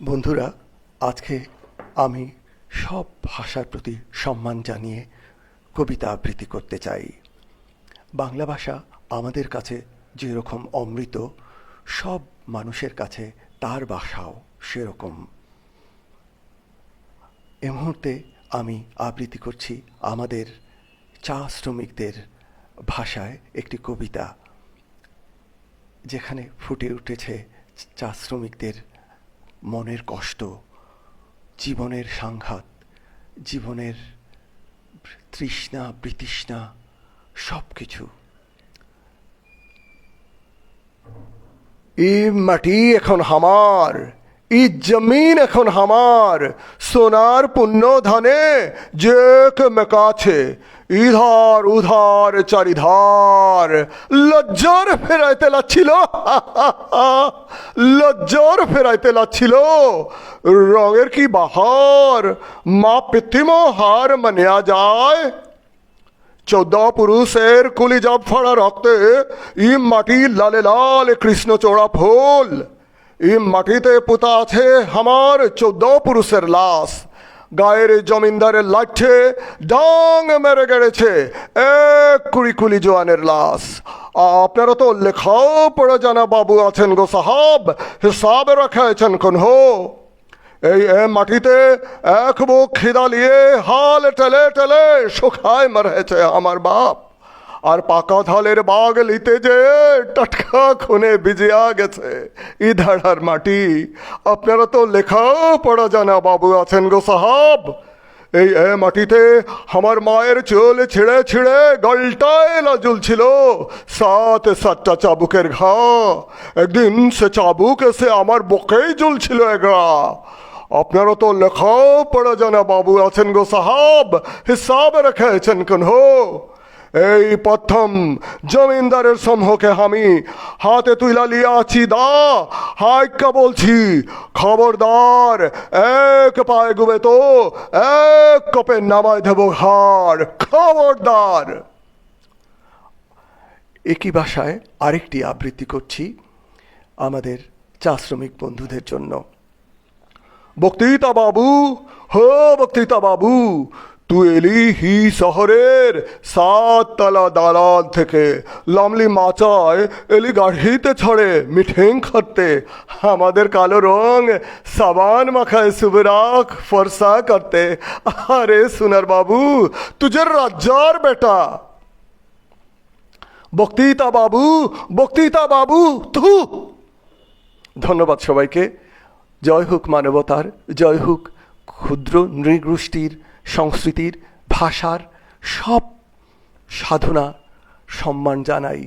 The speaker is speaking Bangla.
বন্ধুরা, আজকে আমি সব ভাষার প্রতি সম্মান জানিয়ে কবিতা আবৃত্তি করতে চাই। বাংলা ভাষা আমাদের কাছে যেরকম অমৃত, সব মানুষের কাছে তার ভাষাও সেরকম। এ মুহূর্তে আমি আবৃত্তি করছি আমাদের চা শ্রমিকদের ভাষায় একটি কবিতা, যেখানে ফুটে উঠেছে চা শ্রমিকদের মনের কষ্ট, জীবনের সাংঘাত, জীবনের তৃষ্ণা, বিতৃষ্ণা সব কিছু ই মাটি এখন হামার ই জমিন এখন হামার, সোনার পুণ্য ধানে যে মেকাছে ইধার, উধার, চারিধার। লজ্জার ফেরাইতে লাগছিল। লজ্জার ফেরাইতে লাগছিল। রঙের কি বাহার? মা হার মানিয়া যায়। চৌদ্দ পুরুষের কুলি জব ফাড়া রক্তে ই মাটি লালে লাল কৃষ্ণচূড়া ফুল। ই মাটিতে পুতা আছে আমার চৌদ্দ পুরুষের লাশ। গায়ের জমিনদারের লাঠে ডাং মেরে গেড়েছে। এক কুড়ি কুলি জোয়ানের লাশ। আপনারা তো লেখাও পড়ে জানা বাবু আছেন গো সাহাব, হিসাবে রাখাইছেন কোন হো। এই মাটিতে এক বুক খিদা নিয়ে হাল টেলে টেলে শুকায় মারেছে আমার বাপ। আর পাকা ধালের বাঘ লিতে যে টাটকা খুনে ভিজিয়া গেছে। ইধাড়ার মাটি, আপনারা তো লেখাও পড়া জানা বাবু আছেন গো সাহাব। এই এ মাটিতে আমার মায়ের চুল ছিঁড়ে ছিঁড়ে গলটায় লাজুল ছিল। সাত সাতটা চাবুকের ঘা। একদিন সে চাবুক এসে আমার বকেই ঝুলছিল এগা আপনারা তো লেখাও পড়া জানা বাবু আছেন গো সাহাব, হিসাব রেখেছেন কোন? এই প্রথম জমিনদারের সম্মুখে আমি হাতে তুইলা লিয়া আছি দা। হাইকা বলছি, খবরদার, এক পায়ে গুবে তো, এক কপে নামায় দেব হার খবরদার। একই ভাষায় আরেকটি আবৃত্তি করছি আমাদের চা শ্রমিক বন্ধুদের জন্য। বক্তৃতা বাবু, হো বক্তৃতা বাবু তুই এলি হি শহরের সাততলা দালাল থেকে লামলি মাচায় এলি গাড়িতে ছড়ে মিঠেং খাতে আমাদের কালো রং সাবান মাখায় সুবরাক ফরসা করতে। আরে সুনার বাবু, তুজের রাজ্জার বেটা। বক্তৃতা বাবু বক্তৃতা বাবু তু ধন্যবাদ সবাইকে। জয় হোক মানবতার, জয় হোক ক্ষুদ্র নৃগোষ্ঠীর সংস্কৃতির ভাষার সব সাধনা সম্মান জানাই।